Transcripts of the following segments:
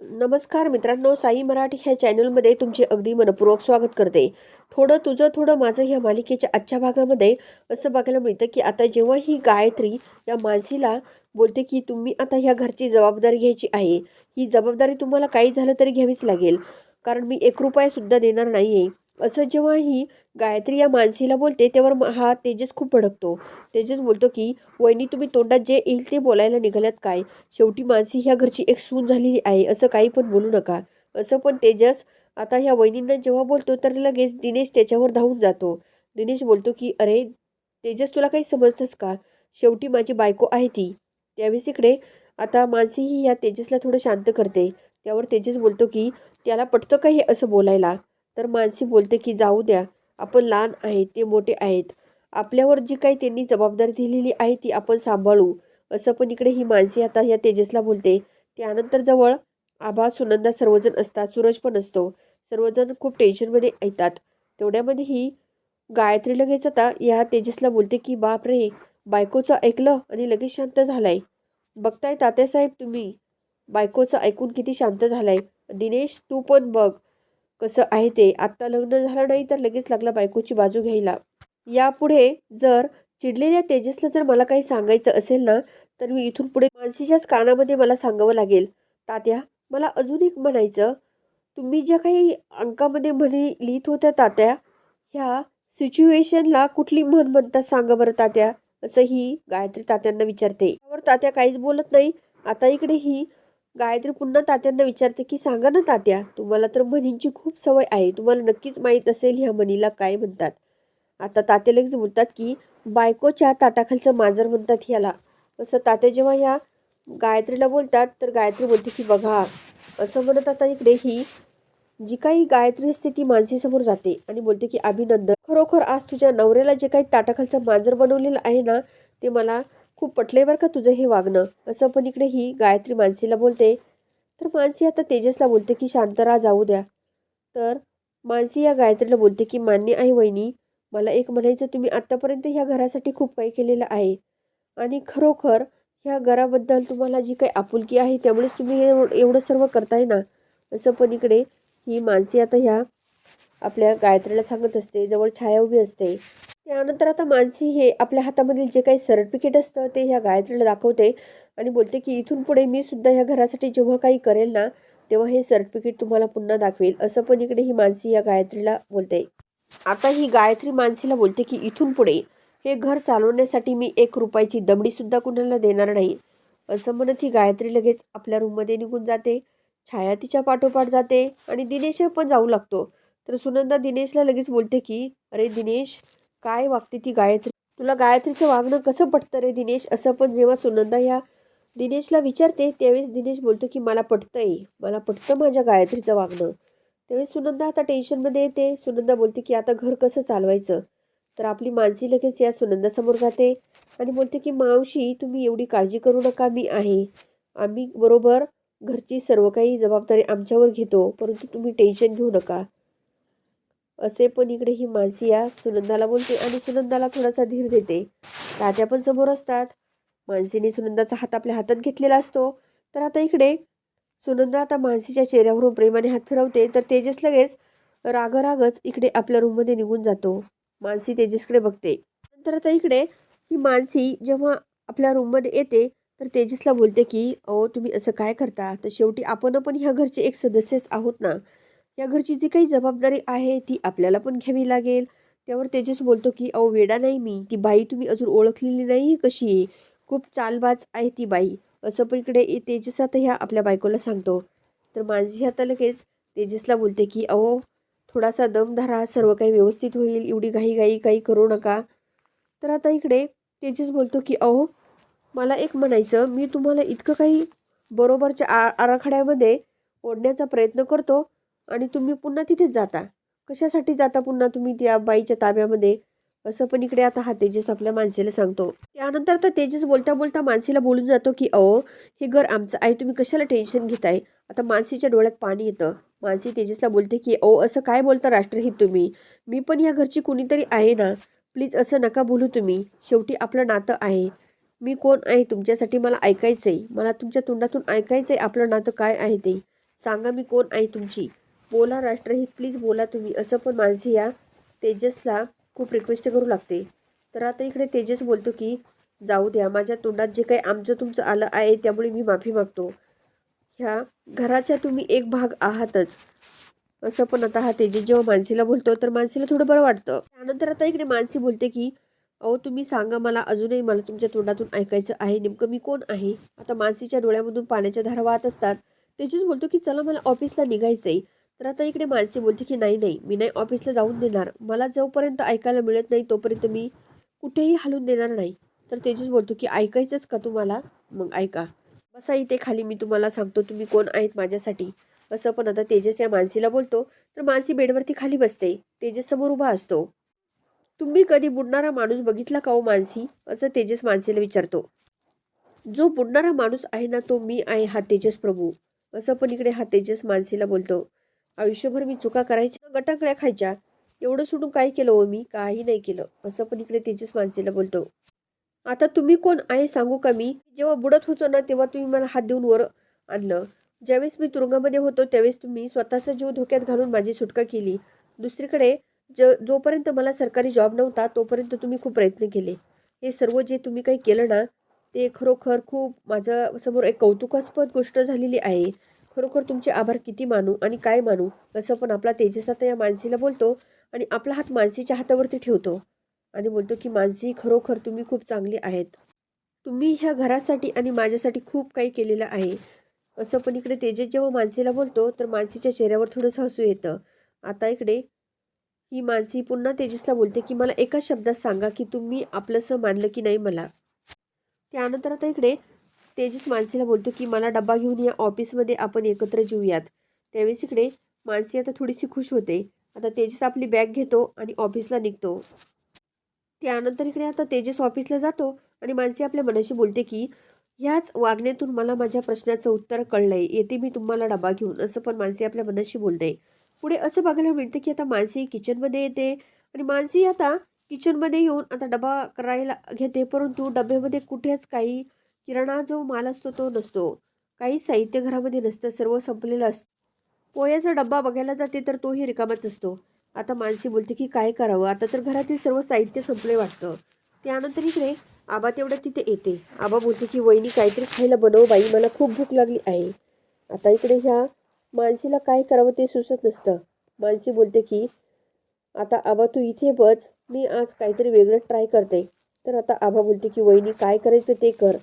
नमस्कार मित्रांनो साई मराठी ह्या चॅनलमध्ये तुमचे अगदी मनपूर्वक स्वागत करते. थोडं तुझं थोडं माझं ह्या मालिकेच्या आजच्या भागामध्ये असं बघायला मिळतं की आता जेव्हा ही गायत्री या मानसीला बोलते की तुम्ही आता ह्या घरची जबाबदारी घ्यायची आहे ही जबाबदारी तुम्हाला काही झालं तरी घ्यावीच लागेल. कारण मी एक रुपयासुद्धा देणार नाही आहे असं जेव्हा ही गायत्री या मानसीला बोलते तेव्हा हा तेजस खूप भडकतो. तेजस बोलतो की वहिनी तुम्ही तोंडात जे येईल ते बोलायला निघाल्यात काय? शेवटी मानसी ह्या घरची एक सून झालेली आहे असं काही पण बोलू नका. असं पण तेजस आता ह्या वहिनींना जेव्हा बोलतो तर लगेच दिनेश त्याच्यावर धावून जातो. दिनेश बोलतो की अरे तेजस तुला काही समजतंस का? शेवटी माझी बायको आहे ती. त्यावेळेस इकडे आता मानसी ही या तेजसला थोडं शांत करते. त्यावर तेजस बोलतो की त्याला पटतं का हे असं बोलायला? तर मानसी बोलते की जाऊ द्या. आपण लहान आहेत ते मोठे आहेत. आपल्यावर जी काही त्यांनी जबाबदारी दिलेली आहे ती आपण सांभाळू. असं पण इकडे ही मानसी आता या तेजसला बोलते. त्यानंतर जवळ आभा सुनंदा सर्वजण असतात. सूरज पण असतो. सर्वजण खूप टेन्शनमध्ये येतात. तेवढ्यामध्ये ही गायत्री लगेच आता या तेजसला बोलते की बाप रे बायकोचं ऐकलं आणि लगेच शांत झालाय. बघताय तात्यासाहेब तुम्ही बायकोचं ऐकून किती शांत झालाय. दिनेश तू पण बघ. कसं आहे ते? आत्ता लग्न झालं नाही तर लगेच लागला बायकोची बाजू घ्यायला. यापुढे जर चिडलेल्या तेजसला जर मला काही सांगायचं असेल ना तर मी इथून पुढे मानसीच्याच कानामध्ये मला सांगावं लागेल. तात्या मला अजून एक म्हणायचं. तुम्ही ज्या काही अंकामध्ये म्हणी लिहित होत्या तात्या ह्या सिच्युएशनला कुठली म्हण म्हणतात सांगा बरं तात्या? असं ही गायत्री तात्यांना विचारते. त्यावर तात्या काहीच बोलत नाही. आता इकडे ही गायत्री पुन्हा तात्यांना विचारते की सांगा ना तात्या तुम्हाला तर म्हणींची खूप सवय आहे तुम्हाला नक्कीच माहीत असेल ह्या म्हणीला काय म्हणतात. आता तात्या लगेच बोलतात की बायकोच्या ताटाखालचं मांजर म्हणतात ह्याला. असं तात्या जेव्हा ह्या गायत्रीला बोलतात तर गायत्री बोलते की बघा असं म्हणत आता इकडे ही जी काही गायत्री असते ती मानसीसमोर जाते आणि बोलते की अभिनंदन खरोखर आज तुझ्या नवऱ्याला जे काही ताटाखालचं मांजर बनवलेलं आहे ना ते मला खूप पटले बरं का तुझं हे वागणं. असं पण इकडे ही गायत्री मानसीला बोलते. तर मानसी आता तेजसला बोलते की शांतरा जाऊ द्या. तर मानसी या गायत्रीला बोलते की मान्य आहे वहिनी मला एक म्हणायचं तुम्ही आत्तापर्यंत ह्या घरासाठी खूप काही केलेलं आहे. आणि खरोखर ह्या घराबद्दल तुम्हाला जी काही आपुलकी आहे त्यामुळेच तुम्ही हे एव- एवढं सर्व करताय ना. असं पण इकडे ही मानसी आता ह्या आपल्या गायत्रीला सांगत असते. जवळ छाया उभी असते. त्यानंतर आता मानसी हे आपल्या हातामधील जे काही सर्टिफिकेट असतं ते ह्या गायत्रीला दाखवते आणि बोलते की इथून पुढे मी सुद्धा ह्या घरासाठी जेव्हा काही करेल ना तेव्हा हे सर्टिफिकेट तुम्हाला पुन्हा दाखवेल. असं पण इकडे ही मानसी या गायत्रीला बोलते. आता ही गायत्री मानसीला बोलते की इथून पुढे हे घर चालवण्यासाठी मी एक रुपयाची दमडीसुद्धा कुणाला देणार नाही. असं म्हणत ही गायत्री लगेच आपल्या रूममध्ये निघून जाते. छाया तिच्या पाठोपाठ जाते आणि दिनेश पण जाऊ लागतो. तर सुनंदा दिनेशला लगेच बोलते की अरे दिनेश काय वागते ती गायत्री? तुला गायत्रीचं वागणं कसं पटतं रे दिनेश? असं पण जेव्हा सुनंदा ह्या दिनेशला विचारते त्यावेळेस दिनेश बोलतो की मला पटतंय. मला पटतं माझ्या गायत्रीचं वागणं. त्यावेळेस सुनंदा आता टेन्शनमध्ये येते. सुनंदा बोलते की आता घर कसं चालवायचं? तर आपली मानसी लगेच या सुनंदासमोर जाते आणि बोलते की मावशी तुम्ही एवढी काळजी करू नका. मी आहे. आम्ही बरोबर घरची सर्व काही जबाबदारी आमच्यावर घेतो. परंतु तुम्ही टेन्शन घेऊ नका. असे पण इकडे ही मानसिया सुनंदाला बोलते आणि सुनंदाला थोडासा धीर देते. राजा पण समोर असतात. मानसीने सुनंदाचा हात आपल्या हातात घेतलेला असतो. तर आता इकडे सुनंदा आता मानसीच्या चेहऱ्यावरून प्रेमाने हात फिरवते. तर तेजस लगेच रागरागच इकडे आपल्या रूममध्ये निघून जातो. मानसी तेजसकडे बघते. नंतर आता इकडे ही मानसी जेव्हा आपल्या रूममध्ये येते तर तेजसला बोलते की अहो तुम्ही असं काय करता? तर शेवटी आपण पण ह्या घरचे एक सदस्यच आहोत ना. या घरची जी काही जबाबदारी आहे ती आपल्याला पण घ्यावी लागेल. त्यावर तेजस बोलतो की अहो वेडा नाही मी. ती बाई तुम्ही अजून ओळखलेली नाही कशी? आहे खूप चालबाज आहे ती बाई. असं पण इकडे तेजस आता ह्या आपल्या बायकोला सांगतो. तर मांझी आता लगेच तेजसला बोलते की अहो थोडासा दम धरा. सर्व काही व्यवस्थित होईल. एवढी घाई घाई काही करू नका. तर आता इकडे तेजस बोलतो की अहो मला एक म्हणायचं. मी तुम्हाला इतकं काही बरोबरच्या आ आराखड्यामध्ये ओढण्याचा प्रयत्न करतो. आणि तुम्ही पुन्हा तिथेच जाता. कशासाठी जाता पुन्हा तुम्ही त्या बाईच्या ताब्यामध्ये? असं पण इकडे आता हा तेजस आपल्या माणसेला सांगतो. त्यानंतर तर तेजस बोलता बोलता मानसीला बोलून जातो की अहो हे घर आमचं आहे तुम्ही कशाला टेन्शन घेताय? आता मानसीच्या डोळ्यात पाणी येतं. मानसी तेजसला बोलते की अहो असं काय बोलता राष्ट्रहित तुम्ही? मी पण या घरची कुणीतरी आहे ना? प्लीज असं नका बोलू तुम्ही. शेवटी आपलं नातं आहे. मी कोण आहे तुमच्यासाठी मला ऐकायचं आहे मला तुमच्या तोंडातून ऐकायचं आहे आपलं नातं काय आहे ते? सांगा मी कोण आहे तुमची? बोला राष्ट्रहित प्लीज बोला तुम्ही असं पण मानसी या तेजसला खूप रिक्वेस्ट करू लागते. तर आता इकडे तेजस बोलतो की जाऊ द्या माझ्या तोंडात जे काही आमचं तुमचं आलं आहे त्यामुळे मी माफी मागतो. ह्या घराच्या तुम्ही एक भाग आहातच. असं पण आता हा तेजस जेव्हा मानसीला बोलतो तर मानसीला थोडं बरं वाटतं. त्यानंतर आता इकडे मानसी बोलते की अहो तुम्ही सांगा मला अजूनही मला तुमच्या तोंडातून ऐकायचं आहे नेमकं मी कोण आहे? आता मानसीच्या डोळ्यामधून पाण्याच्या धारा वाहत असतात. तेजस बोलतो की चला मला ऑफिसला निघायचं आहे तर आता इकडे मानसी बोलते की नाही नाही मी नाही ऑफिसला जाऊन देणार. मला जोपर्यंत ऐकायला मिळत नाही तोपर्यंत मी कुठेही हलून देणार नाही. तर तेजस बोलतो की ऐकायचंच का तुम्हाला? मग ऐका. बसा इथे खाली मी तुम्हाला सांगतो तुम्ही कोण आहेत माझ्यासाठी. असं पण आता तेजस या मानसीला बोलतो. तर मानसी बेडवरती खाली बसते. तेजस समोर उभा असतो. तुम्ही कधी बुडणारा माणूस बघितला का हो मानसी? असं तेजस मानसीला विचारतो. जो बुडणारा माणूस आहे ना तो मी आहे हा तेजस प्रभू. असं पण इकडे हा तेजस मानसीला बोलतो. आयुष्यभर मी चुका करायच्या गटाकड्या खायच्या. एवढं सोडून काय केलं हो मी? काही नाही केलं. असं पण इकडे तेजस माणसेला बोलतो. आता तुम्ही कोण आहे सांगू का मी? जेव्हा बुडत होतो ना तेव्हा तुम्ही मला हात देऊन वर आणलं. ज्यावेळेस मी तुरुंगामध्ये होतो त्यावेळेस तुम्ही स्वतःचा जीव धोक्यात घालून माझी सुटका केली. दुसरीकडे ज जोपर्यंत मला सरकारी जॉब नव्हता तोपर्यंत तुम्ही खूप प्रयत्न केले. हे सर्व जे तुम्ही काही केलं ना ते खरोखर खूप माझ्यासमोर एक कौतुकास्पद गोष्ट झालेली आहे. खरोखर तुमचे आभार किती मानू आणि काय मानू असं पण आपला तेजस आता या मानसीला बोलतो आणि आपला हात मानसीच्या हातावरती ठेवतो आणि बोलतो की मानसी खरोखर तुम्ही खूप चांगली आहेत. तुम्ही ह्या घरासाठी आणि माझ्यासाठी खूप काही केलेलं आहे. असं पण इकडे तेजस जेव्हा मानसीला बोलतो तर मानसीच्या चेहऱ्यावर थोडंसं हसू येतं. आता इकडे ही मानसी पुन्हा तेजसला बोलते की मला एकाच शब्दात सांगा की तुम्ही आपलंसं मानलं की नाही मला? त्यानंतर आता इकडे तेजस मानसीला बोलतो की मला डब्बा घेऊन या ऑफिसमध्ये आपण एकत्र जेऊयात. त्यावेळेस इकडे मानसी आता थोडीशी खुश होते. आता तेजस आपली बॅग घेतो आणि ऑफिसला निघतो. त्यानंतर इकडे आता तेजस ऑफिसला जातो आणि मानसी आपल्या मनाशी बोलते की ह्याच वागण्यातून मला माझ्या प्रश्नाचं उत्तर कळलंय. येते मी तुम्हाला डबा घेऊन असं पण मानसी आपल्या मनाशी बोलते. पुढे असं बघायला मिळतं की आता मानसी किचनमध्ये येते आणि मानसी आता किचनमध्ये येऊन आता डबा करायला घेते परंतु डब्यामध्ये कुठेच काही किराणा जो माल असतो तो नसतो. काही साहित्य घरामध्ये नसतं सर्व संपलेलं असतं. पोह्याचा डब्बा बघायला जाते तर तोही रिकामाच असतो. आता मानसी बोलते की काय करावं? आता तर घरातील सर्व साहित्य संपले वाटतं. त्यानंतर इकडे आबा तेवढं तिथे येते. आबा बोलते की वहिनी काहीतरी खायला बनव बाई मला खूप भूक लागली आहे. आता इकडे ह्या मानसीला काय करावं ते सुचत नसतं. मानसी बोलते की आता आबा तू इथे बस मी आज काहीतरी वेगळं ट्राय करते. तर आता आबा बोलते की वहिनी काय करायचं ते कर.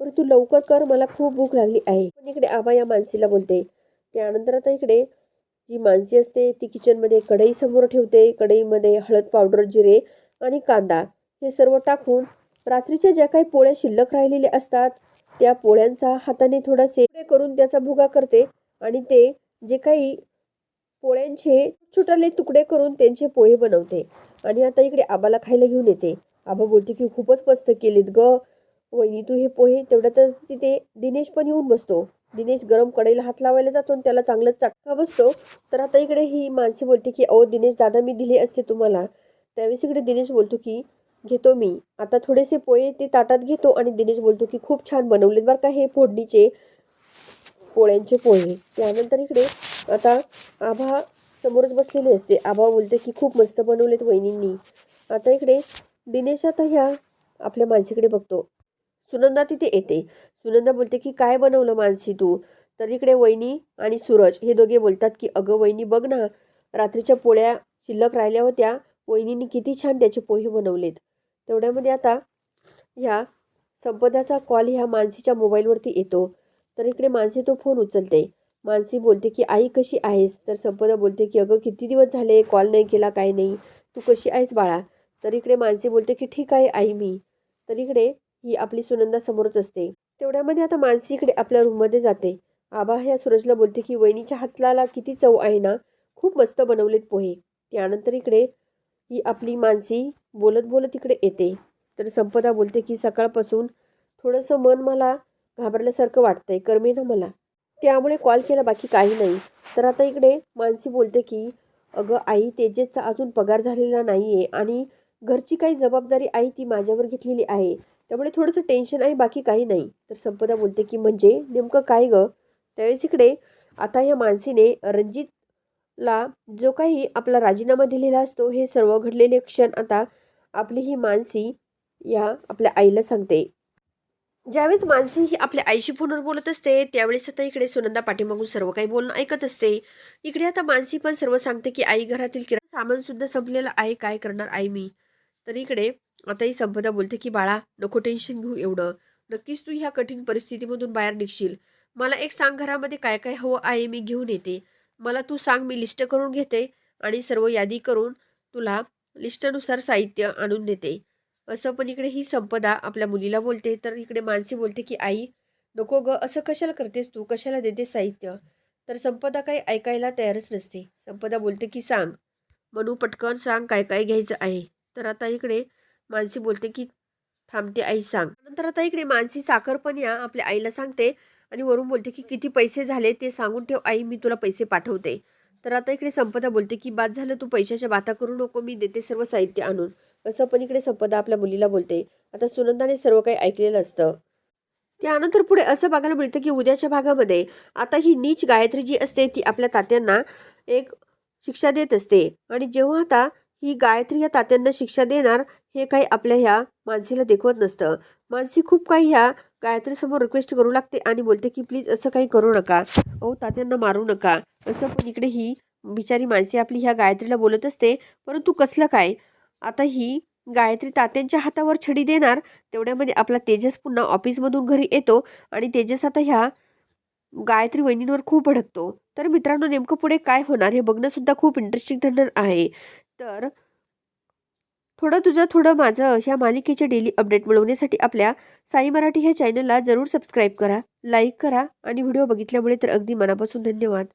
परंतु लवकर कर मला खूप भूक लागली आहे. पण इकडे आबा या मानसीला बोलते. त्यानंतर आता इकडे जी मानसी असते ती किचनमध्ये कढई समोर ठेवते. कढईमध्ये हळद पावडर जिरे आणि कांदा हे सर्व टाकून रात्रीच्या ज्या काही पोळ्या शिल्लक राहिलेल्या असतात त्या पोळ्यांचा हाताने थोडासे करून त्याचा भुगा करते आणि ते जे काही पोळ्यांचे छोटाले तुकडे करून त्यांचे पोहे बनवते. आणि आता इकडे आबाला खायला घेऊन येते. आबा बोलते की खूपच मस्त केलीत ग. वहिनी तू हे पोहे तेवढ्यातच तिथे दिनेश पण येऊन बसतो. दिनेश गरम कढईला हात लावायला जातो आणि त्याला चांगलाच चटका बसतो. तर आता इकडे ही माणसी बोलते की अहो दिनेश दादा मी दिले असते तुम्हाला. त्यावेळेस इकडे दिनेश बोलतो की घेतो मी. आता थोडेसे पोहे ते ताटात घेतो. आणि दिनेश बोलतो की खूप छान बनवलेत बरं का हे फोडणीचे पोळ्यांचे पोहे. त्यानंतर इकडे आता आभा समोरच बसलेली असते. आभा बोलते की खूप मस्त बनवलेत वहिनींनी. आता इकडे दिनेश आता ह्या आपल्या मानसीकडे बघतो. सुनंदा तिथे येते. सुनंदा बोलते की काय बनवलं मानसी तू? तर इकडे वहिनी आणि सूरज हे दोघे बोलतात की अगं वहिनी बघ ना रात्रीच्या पोळ्या शिल्लक राहिल्या होत्या. वहिनीने किती छान त्याचे पोहे बनवलेत. तेवढ्यामध्ये आता ह्या संपदाचा कॉल ह्या मानसीच्या मोबाईलवरती येतो. तर इकडे मानसी तो फोन उचलते. मानसी बोलते की आई कशी आहेस? तर संपदा बोलते की अगं किती दिवस झाले कॉल नाही केला काय नाही. तू कशी आहेस बाळा? तर इकडे मानसी बोलते की ठीक आहे आई मी. तर इकडे ही आपली सुनंदा समोरच असते. तेवढ्यामध्ये आता मानसी इकडे आपल्या रूममध्ये जाते. आबा ह्या सूरजला बोलते की वहिनीच्या हातलाला किती चव आहे ना? खूप मस्त बनवलेत पोहे. त्यानंतर इकडे ही आपली मानसी बोलत बोलत इकडे येते. तर संपदा बोलते की सकाळपासून थोडंसं मन मला घाबरल्यासारखं वाटतंय. करमे ना मला. त्यामुळे कॉल केला बाकी काही नाही. तर आता इकडे मानसी बोलते की अगं आई तेजेसचा अजून पगार झालेला नाही आहे आणि घरची काही जबाबदारी आई ती माझ्यावर घेतलेली आहे. त्यामुळे थोडंसं टेन्शन आहे बाकी काही नाही. तर संपदा बोलते की म्हणजे नेमकं काय गं? त्यावेळेस इकडे आता या मानसीने रणजितला जो काही आपला राजीनामा दिलेला असतो हे सर्व घडलेले क्षण आता आपली ही मानसी या आपल्या आईला सांगते. ज्यावेळेस मानसी ही आपल्या आईशी फोनवर बोलत असते त्यावेळेस आता इकडे सुनंदा पाठीमागून सर्व काही बोलणं ऐकत असते. इकडे आता मानसी पण सर्व सांगते की आई घरातील किराणा सामान सुद्धा संपलेलं आहे काय करणार आई मी? तर इकडे आता ही संपदा बोलते की बाळा नको टेन्शन घेऊ एवढं. नक्कीच तू ह्या कठीण परिस्थितीमधून बाहेर निघशील. मला एक सांग घरामध्ये काय काय हवं आहे मी घेऊन येते. मला तू सांग मी लिस्ट करून घेते आणि सर्व यादी करून तुला लिस्टनुसार साहित्य आणून देते. असं पण इकडे ही संपदा आपल्या मुलीला बोलते. तर इकडे मानसी बोलते की आई नको ग असं कशाला करतेस तू? कशाला देते साहित्य? तर संपदा काही ऐकायला तयारच नसते. संपदा बोलते की सांग. मनू पटकन सांग काय काय घ्यायचं आहे? तर आता इकडे मानसी बोलते की थांबते आई सांग. नंतर आता इकडे मानसी साखरपण्या या आपल्या आईला सांगते आणि वरून बोलते की किती पैसे झाले ते सांगून ठेव आई मी तुला पैसे पाठवते. तर आता इकडे संपदा बोलते की बाद झालं तू पैशाच्या बाता करू नको मी देते सर्व साहित्य आणून. असं पण इकडे संपदा आपल्या मुलीला बोलते. आता सुनंदाने सर्व काही ऐकलेलं असतं. त्यानंतर पुढे असं बघायला मिळतं की उद्याच्या भागामध्ये आता ही नीच गायत्री जी असते ती आपल्या तात्यांना एक शिक्षा देत असते. आणि जेव्हा आता ही गायत्री या तात्यांना शिक्षा देणार हे काही आपल्या ह्या मानसीला देखवत नसतं. मानसी खूप काही ह्या गायत्रीसमोर रिक्वेस्ट करू लागते आणि बोलते की प्लीज असं काही करू नका. अहो तात्यांना मारू नका. असं पण इकडे ही बिचारी मानसी आपली ह्या गायत्रीला बोलत असते. परंतु कसलं काय? आता ही गायत्री तात्यांच्या हातावर छडी देणार तेवढ्यामध्ये आपला तेजस पुन्हा ऑफिसमधून घरी येतो आणि तेजस आता ह्या गायत्री वहिनींवर खूप भडकतो. तर मित्रांनो नेमकं पुढे काय होणार हे बघणंसुद्धा खूप इंटरेस्टिंग ठरणार आहे. तर थोडं तुझं थोडं माझं ह्या मालिकेचे डेली अपडेट मिळवण्यासाठी आपल्या साई मराठी ह्या चॅनलला जरूर सबस्क्राईब करा लाईक करा आणि व्हिडिओ बघितल्यामुळे तर अगदी मनापासून धन्यवाद.